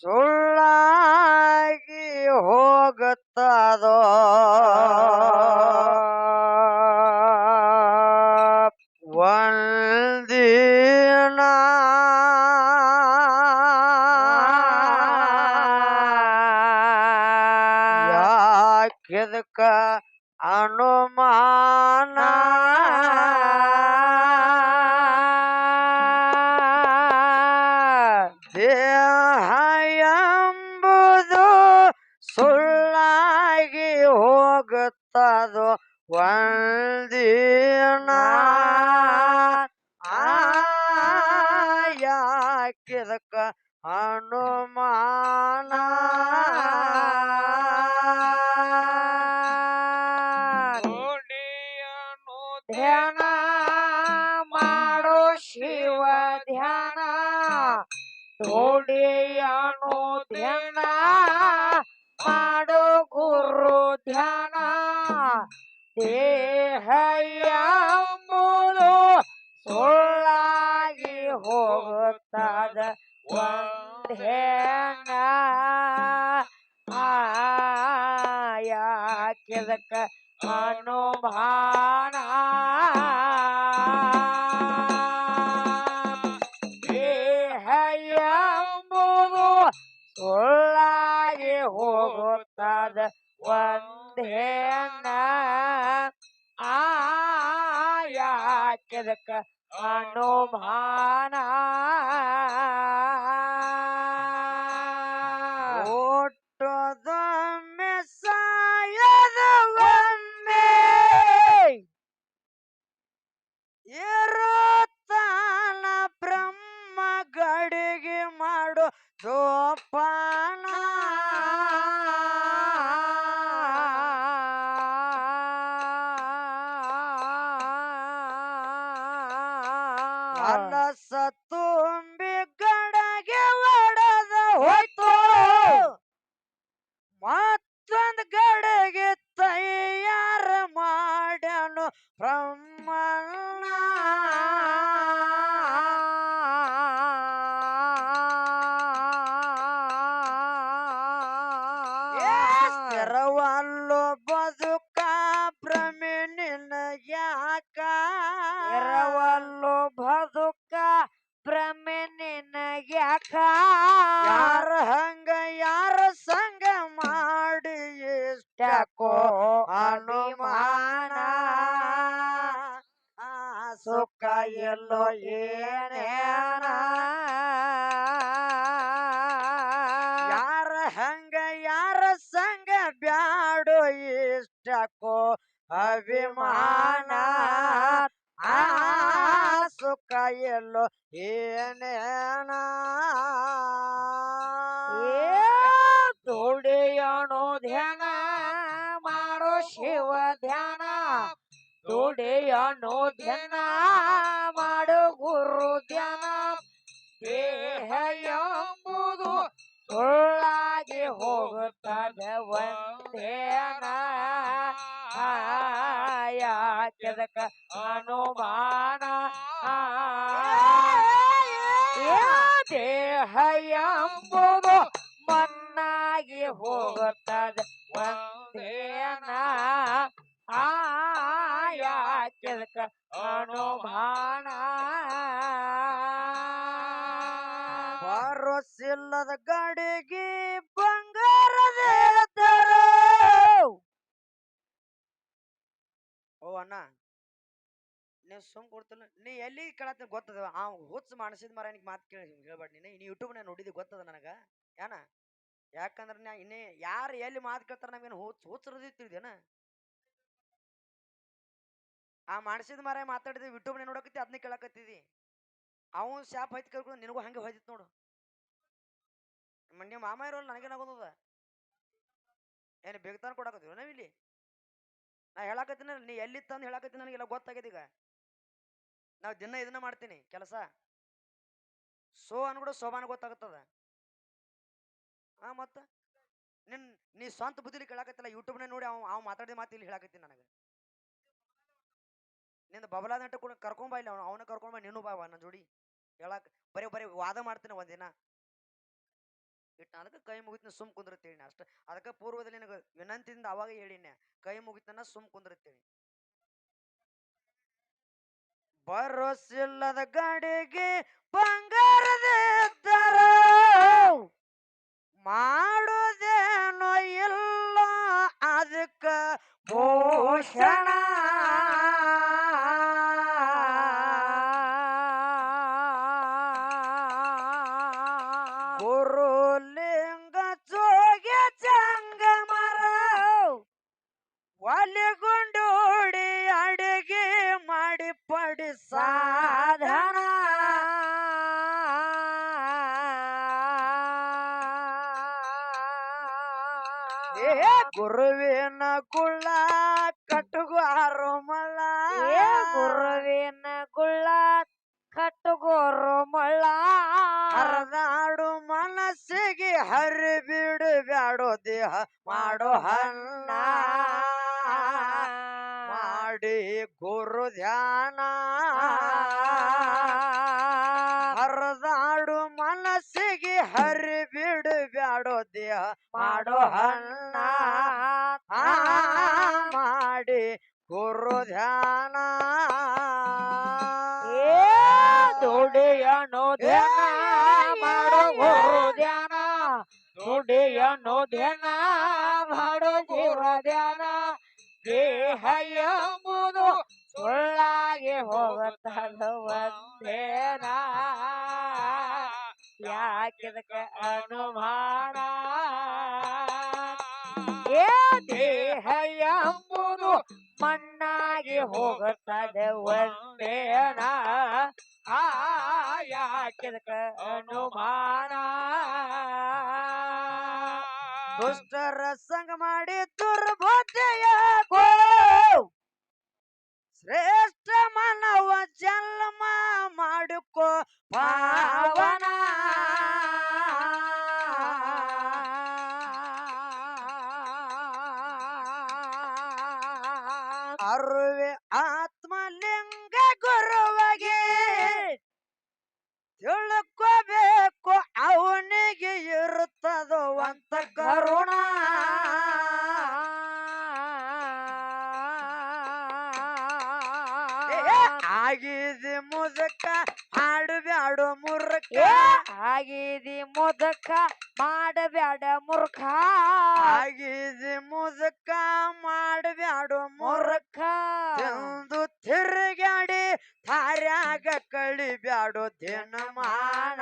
So ಸುಳ್ಳಾಗಿ ಹೋಗುತ್ತದೋ ಒಂದಿನ. ಯಾಕಿದಕ ಅನುಮಾನ ನುಡಿಯನು ಧ್ಯಾನ ಮಾಡೋ ಶಿವ ಧ್ಯಾನ. ಧೋಡಿಯನು ಧ್ಯಾನ ಮಾಡೋ ಗುರು ಧ್ಯಾನ. ದೇಹ ಎಂಬುದು ಸುಳ್ಳಾಗಿ ಹೋಗುತ್ತದ. ಒಂದೇನ ಯಾಕೆದಕ ಅನುಮಾನ. ದೇಹ ಎಂಬುದು ಸುಳ್ಳಾಗಿ ಹೋಗುತ್ತದ ಒಂದೇನ ಯಾಕೆದಕ್ಕ ಅನುಮಾನ. ಓಟದೊಮ್ಮೆ ಸಾಯದ ಒಮ್ಮೆ ಇರುತ್ತಾನ ಬ್ರಹ್ಮ ಗಡಿಗೆ ಮಾಡು ಜೋಪಾನ ಅಲಸ ತುಂಬಿ ಬದುಕ ಏನೇನ ದುಡಿಯೋಣು ಧ್ಯಾನ ಮಾಡೋ ಶಿವ ಧ್ಯಾನ ದುಡಿಯೋಣು ಧ್ಯಾನ ಮಾಡೋ ಗುರು ಧ್ಯಾನ ದೇಹ ಎಂಬುದು ಸುಳ್ಳಾಗಿ ಹೋಗುತ್ತದೆ ಒಂದೇನ. ಯಾಕೆದಕ ಅನುಮಾನ. ದೇಹ ಎಂಬುದು ಮಣ್ಣಾಗಿ ಹೋಗುತ್ತದೆ ಒಂದೇನ ಯಾಕೆದಕ ಅನುಮಾನ ಬರೋಸಿಲ್ಲದ ಗಡಿಗೆ ಬಂಗಾರದ ಓ ಅಣ್ಣ ನೀವು ಸುಮ್ ಕೊಡ್ತಿಲ್ಲ ನೀ ಎಲ್ಲಿ ಕೇಳತ್ತ ಗೊತ್ತದ ಆ ಹುಚ್ಚು ಮಾಡಿಸಿದ ಮರ ನಿನಗೆ ಮಾತು ಕೇಳಿ ಹೇಳ್ಬೇಡ ನೀನು, ನೀ ಯೂಟ್ಯೂಬ್ನ ನೋಡಿದ್ದು ಗೊತ್ತದ ನನಗೆ? ಏನ? ಯಾಕಂದ್ರೆ ನಾ ಇನ್ನೇ ಯಾರು ಎಲ್ಲಿ ಮಾತು ಕೇಳ್ತಾರ ನಮಗೇನು ಹುಚ್ಚ ಹುಚ್ಚರದಿ ತಿಳಿದೇನ ಆ ಮಾಡಿಸಿದ ಮರ ಮಾತಾಡಿದ್ವಿ ಯೂಟ್ಯೂಬ್ನ ನೋಡಕತ್ತಿ ಅದನ್ನ ಕೇಳಕತ್ತಿದಿ. ಅವನು ಶಾಪ್ ಹೈತ್ ಕೇಳ್ಕೊಂಡು ನಿನಗೂ ಹಂಗೆ ಹೋಯ್ತಿತ್ತು ನೋಡು. ನಿಮ್ಮ ಮಾಮ ಇರೋಲ್ಲ ನನಗೇನಾಗೋದ ಏನು ಬೇಗತಾನ ಕೊಡಕತ್ತೀವಿ ನಾವು ಇಲ್ಲಿ? ನಾ ಹೇಳಕತ್ತೀನಿ, ನೀ ಎಲ್ಲಿ ತಂದು ಹೇಳಕತ್ತೀನಿ, ನನಗೆಲ್ಲ ಗೊತ್ತಾಗ್ಯದ ಈಗ. ನಾವು ದಿನ ಇದನ್ನ ಮಾಡ್ತೀನಿ ಕೆಲಸ. ಸೋ ಅನ್ಬಿಡು ಸೋಬಾನ ಗೊತ್ತಾಗುತ್ತದ. ಹಾ ಮತ್ತ ನಿನ್, ನೀ ಸ್ವಂತ ಬುದ್ಧಿಲಿ ಕೇಳಾಕತ್ತಿಲ್ಲ ಯೂಟ್ಯೂಬ್ನ ನೋಡಿ ಅವ್ ಅವ್ ಮಾತಾಡಿದ ಮಾತು ಇಲ್ಲಿ ಹೇಳಾಕತ್ತೀನಿ ನನಗೆ. ನಿಂದ ಬಬಲಾದ ನಟ ಕೂಡ ಕರ್ಕೊಂಬ ಇಲ್ಲ ಅವನು, ಅವನ ಕರ್ಕೊಂಬ ನೀನು ಬಾ ನನ್ನ ಜೋಡಿ. ಹೇಳಾಕ, ಬರೀ ಬರೀ ವಾದ ಮಾಡ್ತೀನಿ ಒಂದಿನ ಇಟ್ಟು ಅದಕ್ಕೆ ಕೈ ಮುಗಿತೀನಿ ಸುಮ್ ಕುಂದಿರ್ತೀನಿ ಅಷ್ಟ. ಅದಕ್ಕೆ ಪೂರ್ವದಲ್ಲಿ ನಿನಗೆ ವಿನಂತಿಯಿಂದ ಅವಾಗ ಹೇಳಿನ ಕೈ ಮುಗಿತನ ಸುಮ್ ಕುಂದಿರ್ತೇಳಿ ಭರೋಸಿಲ್ಲದ ಗಾಡಿಗೆ ಬಂಗಾರದಿದ್ದರ ಮಾಡೋದೇನೋ ಇಲ್ಲ ಅದಕ್ಕ ಭೂಷಣ ಏ ಗುರುವಿನ ಗುಳ್ಳ ಕಟ್ಟುಗೋರು ಮಳ್ಳ ಹರದಾಡು ಮನಸ್ಸಿಗೆ ಹರಿ ಬಿಡು ಬ್ಯಾಡೋ ದೇಹ ಮಾಡೋ ಹನ್ನ ಮಾಡಿ ಗುರು ಧ್ಯಾನ. ಹರದಾಡು ಮನಸ್ಸಿಗೆ ಹರಿ ಬಿಡು ಬ್ಯಾಡೋ ದೇಹ ಮಾಡೋ ಹನ್ನ ಮಾಡಿ ಗುರು ಧ್ಯಾನ. ದುಡಿಯನು ಧ್ಯಾನ ಮಾಡೋ ಗುರು ಧ್ಯಾನ. ದುಡಿಯನು ಧ್ಯಾನ ಮಾಡೋ ಗುರು ಧ್ಯಾನ. ದೇಹ ಎಂಬುದು ಸುಳ್ಳಾಗಿ ಹೋಗುತ್ತದ ಯಾಕಿದಕ್ಕೆ ಯಾಕಿದಕ ಅನುಮಾನ? ಏ ದೇಹ ಎಂಬುದು ಮಣ್ಣಾಗಿ ಹೋಗುತ್ತದೆ ಒಂದೇನ ಆ ಅನುಮಾನ? ದುಷ್ಟರ ಸಂಗ ಮಾಡಿ ದುರ್ಬುದ್ಧಿಯ ಶ್ರೇಷ್ಠ ಮನವ ಜನ್ಮ ಮಾಡಿಕೋ ಪಾವನ ಮುದಕ ಮಾಡಬ್ಯಾಡ ಮೂರ್ಖ ಆಗಿದೆ ಮುದಕ ಮಾಡಬ್ಯಾಡ ಮುರ್ಖ ಎಂದು ತಿರುಗಾಡಿ ತಾರ್ಯಾಗ ಕಳಿಬ್ಯಾಡು ದಿನಮಾನ.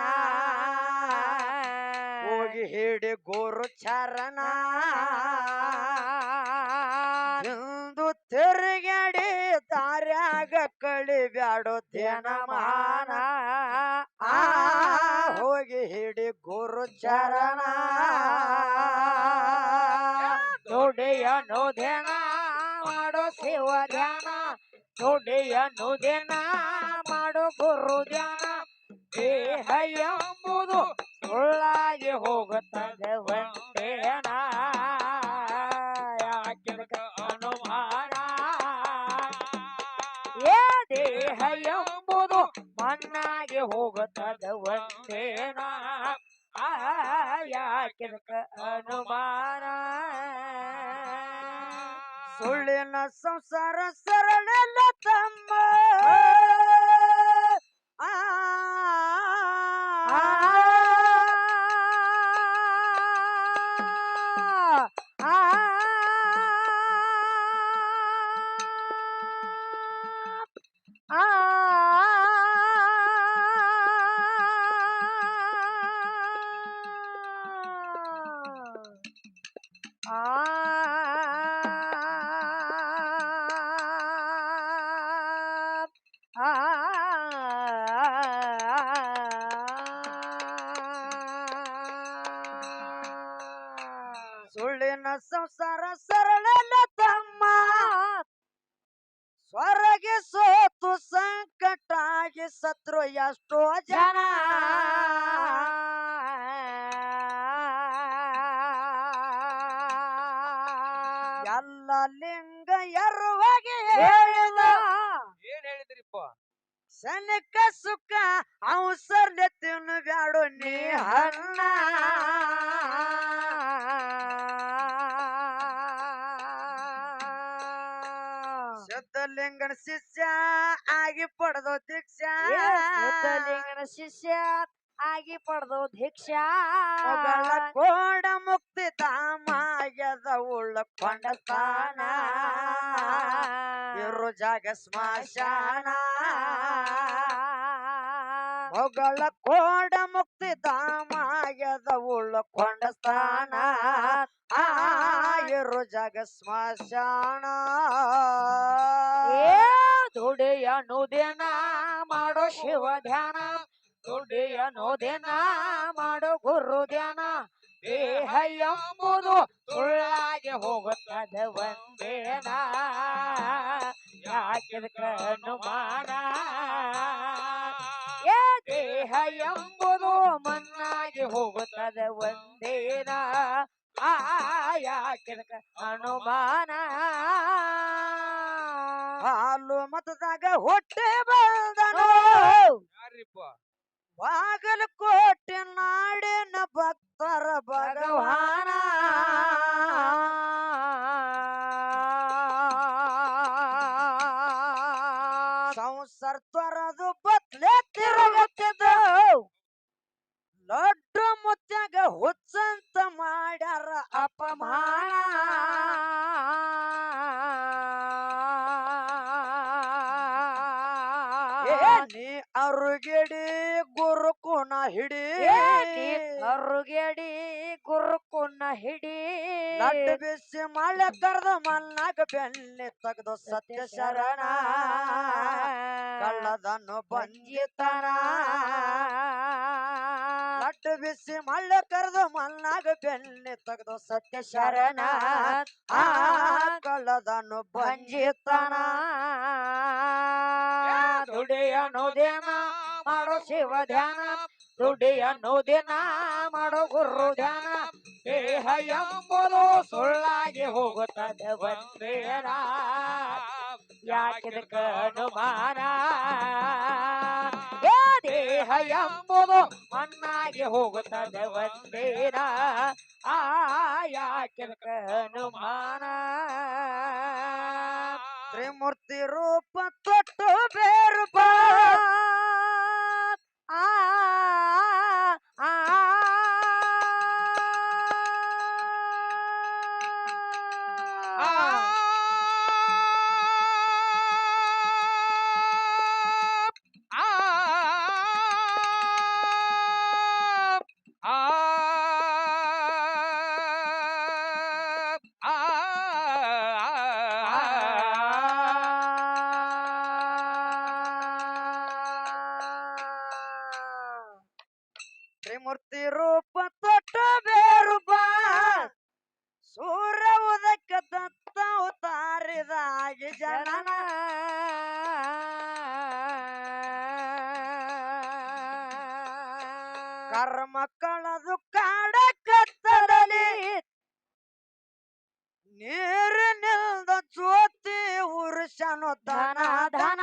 ಹೋಗಿ ಹಿಡಿ ಗುರು ಚರಣ. ಎಂದು ತಿರುಗಾಡಿ ತಾರ್ಯಾಗ ಕಳಿಬ್ಯಾಡು ದಿನಮಾನ. ಆ ಹೋಗಿ ಹಿಡಿ ಗುರು ಚರಣ. ನುಡಿಯನ್ನು ಧ್ಯಾನ ಮಾಡೋ ಶಿವ ಧ್ಯಾನ. ನುಡಿಯನ್ನು ಧ್ಯಾನ ಮಾಡೋ ಗುರು ಧ್ಯಾನ. ದೇಹ ಎಂಬುದು ಸುಳ್ಳಾಗಿ ಹೋಗುತ್ತದೆ ಒಂದೇನ ಯಾಕಿದಕ ಅನುಮಾನ? ಏ ದೇಹ ಎಂಬುದು ಮಣ್ಣಾಗಿ ಹೋಗುತ್ತದೆ ಒಂದೇನ ಅನುಮಾನ ಸುಳ್ಳಿನ ಸಂಸಾರ ಸರಳಲ್ಲ ಸಂಕಟಾಗಿ ಸತ್ರು ಎಷ್ಟೋ ಜನ. ಎಲ್ಲ ಲಿಂಗ ಎರುವಾಗಿ ಹೇಳಿದ. ಏನ್ ಹೇಳಿದ್ರಿಪ್ಪ? ಸನಕ ಸುಖ ಅವಸರ್ಲೆ ನೆತ್ತಿನ ಬ್ಯಾಡು ನೀ ಹಣ್ಣ ಸಿದ್ಧಲಿಂಗನ ಶಿಷ್ಯ ಆಗಿ ಪಡೆದು ದೀಕ್ಷ ಲಿಂಗನ ಶಿಷ್ಯ ಆಗಿ ಪಡೆದು ದೀಕ್ಷ ಕೋಡ ಮುಕ್ತಿ ಧಾಮಾಗ್ಯದ ಉಳ್ಳ ಸ್ಥಾನ. ಇರು ಜಾಗ ಸ್ಮಶಾನ. ಮಗಳ ಕೋಡ ಮುಕ್ತಿ ದಾಮಯದ ಉಳ್ಕೊಂಡ ಸ್ಥಾನ. ಆಯರು ಜಗ ಸ್ಮಶಾನ. ಏ ದುಡಿಯನುದಿನ ಮಾಡೋ ಶಿವ ಧ್ಯಾನ. ದುಡಿಯನುದಿನ ಮಾಡೋ ಗುರು ಧ್ಯಾನ. ದೇಹ ಎಂಬುದು ಸುಳ್ಳಾಗಿ ಹೋಗುತ್ತದೆ ಒಂದೇನ ಅನುಮಾನ? ಏ ದೇಹ ಎಂಬುದು ಮಣ್ಣಾಗಿ ಹೋಗುತ್ತದೆ ಒಂದೇನ ಆ ಯಾಕಿದಕ್ಕ ಅನುಮಾನ ಹಾಲು ಮತದಾಗ ಹೊಟ್ಟೆ ಬಂದನು ಯಾರಿಪ್ಪ? ಬಾಗಲಕೋಟೆ ನಾಡಿನ ಭಕ್ತರ ಭಗವಾನ. ತಿರುಗತ್ತಿದ್ದ ಲಡ್ಡು ಮುತ್ತಾಗ ಹುಚ್ಚಂತ ಮಾಡ್ಯಾರ ಅಪಮಾನ. ನೀ ಅರುಗಿಡಿ ಗುರುಕುಣ ಹಿಡಿ. ಅರುಗೆಡಿ ಕುರುಕುನ ಹಿಡಿ. ನಡ್ಡು ಬಿಸಿ ಮಳೆ ಕರೆದು ಮಲ್ನಾಗ ಬೆನ್ನೆ ತೆಗೆದು ಸತ್ಯ ಶರಣ. ಕಳ್ಳದನ್ನು ಬಂಜಿತನ ನಡ್ಡು ಬಿಸಿ ಮಳೆ ಕರೆದು ಮಲ್ನಾಗ ಬೆನ್ನೆ ತೆಗೆದು ಸತ್ಯ ಶರಣ. ಆ ಕಳ್ಳದನ್ನು ಬಂಜಿತನ ದುಡಿಯನುದಿನ ಮಾಡೋ ಶಿವ ಧ್ಯಾನ. ದುಡಿಯನುದಿನ ಮಾಡೋ ಗುರು ಧ್ಯಾನ ದೇಹ ಎಂಬುದು ಸುಳ್ಳಾಗಿ ಹೋಗುತ್ತದೆ ಬಂದೇರ? ಯಾಕಿದ ಕನುಮಾನ ದೇಹ ಎಂಬುದು ಮಣ್ಣಾಗಿ ಹೋಗುತ್ತದೆ ಒಂದೇನ ಆ ಯಾಕಿದ ಕನುಮಾನ ತ್ರಿಮೂರ್ತಿ ರೂಪ ತೊಟ್ಟು ಬೇರು ಬಾ? ಅವತಾರಿದಾಗಿ ಜನನ ಕರ್ಮ ಕಳದು ಕಾಡ ಕತ್ತಲಲಿ ನೀರಿನಿಲ್ದ ಜ್ಯೋತಿ ಉರುಷನು ಧನ ಧನ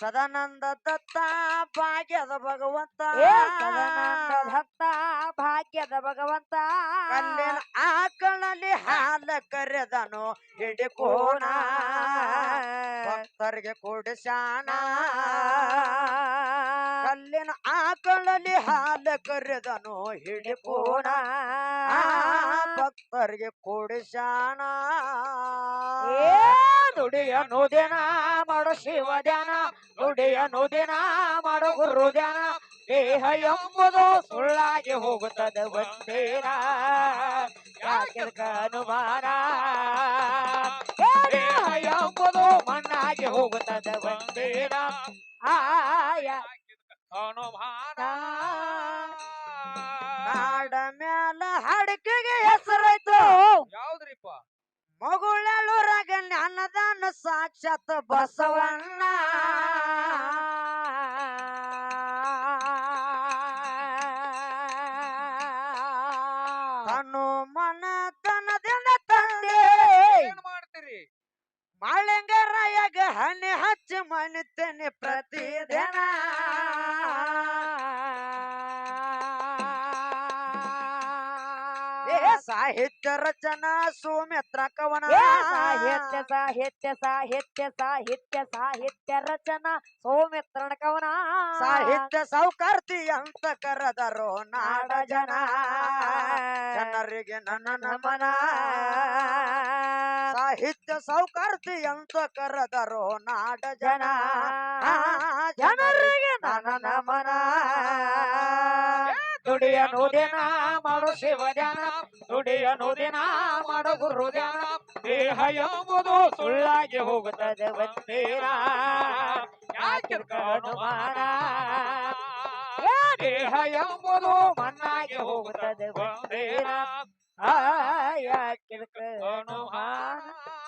ಸದಾನಂದ ದತ್ತ ಭಾಗ್ಯದ ಭಗವಂತ ಸದಾನಂದ ಭಾಗ್ಯದ ಭಗವಂತ. ಕಲ್ಲಿನ ಆಕಳಲ್ಲಿ ಹಾಲ ಕರೆದನು ಹಿಡಿಕೋಣ. ಭಕ್ತರಿಗೆ ಕೊಡಿಸಾಣ ಅಲ್ಲಿನ ಆಕಳಲ್ಲಿ ಹಾಲ ಕರೆದನು ಹಿಡಿಕೋಣ. ಭಕ್ತರಿಗೆ ಕೊಡಿಸಾಣ ಏ ದುಡಿಯನು ದಿನ ಮಾಡು ಶಿವ ಧ್ಯಾನ ದುಡಿಯನು ದಿನ ಮಾಡು ಗುರು ಧ್ಯಾನ ದೇಹ ಎಂಬುದು ಸುಳ್ಳಾಗಿ ಹೋಗುತ್ತದೆ ಒಂದೇನ. ಯಾಕಿದಕ್ಕ ಅನುಮಾನ? ದೇಹ ಎಂಬುದು ಮಣ್ಣಾಗಿ ಹೋಗುತ್ತದೆ ಒಂದೇನ. ಆಯ ಅನುಮಾನ. ಕಾಡ ಮ್ಯಾಲ ಹಡಕಿಗೆ ಹೆಸರಾಯ್ತು. ಯಾವ್ದ್ರಿಪ್ಪ? ಮಗುಳೂರಾಗ ಅನ್ನದಾನ ಸಾಕ್ಷಾತ್ ಬಸವಣ್ಣ. ಹಚ್ಚ ಹಚ್ಚಿ ಮನಿತೇನೆ ಪ್ರತಿದಿನ. ಏ ಸಾಹಿತ್ಯ ರಚನಾ ಸುಮಿತ್ರ ಕವನ ಸಾಹಿತ್ಯ ಸಾಹಿತ್ಯ ಸಾಹಿತ್ಯ ಸಾಹಿತ್ಯ ಸಾಹಿತ್ಯ ರಚನಾ ಸೌಮಿತ್ರನ ಕವನ ಸಾಹಿತ್ಯ ಸೌಕರ್ತಿ ಅಂತ ಕರೆದರು ನಾಡ ಜನ. ಜನರಿಗೆ ನನ್ನ ನಮನ. ಸಾಹಿತ್ಯ ಸೌಕರ್ತಿ ಅಂತ ಕರೆದರು ನಾಡ ಜನ. ಜನರಿಗೆ ನನ್ನ ನಮನ. ದುಡಿಯನು ದಿನ ಮಾಡು ಶಿವ ಧ್ಯಾನ ದುಡಿಯನು ದಿನ ಮಾಡು ಗುರು ಧ್ಯಾನ ದೇಹ ಎಂಬುದು ಸುಳ್ಳಾಗಿ ಹೋಗುತ್ತದೆ ಬಂದೀರ. ಯಾಕೆ ಅನುಮಾನ ಏ ದೇಹ ಎಂಬುದು ಮಣ್ಣಾಗಿ ಹೋಗುತ್ತದೆ ಬಂದೀರ. ಯಾಕೆ ಅನುಮಾನ ಏನೈತಿ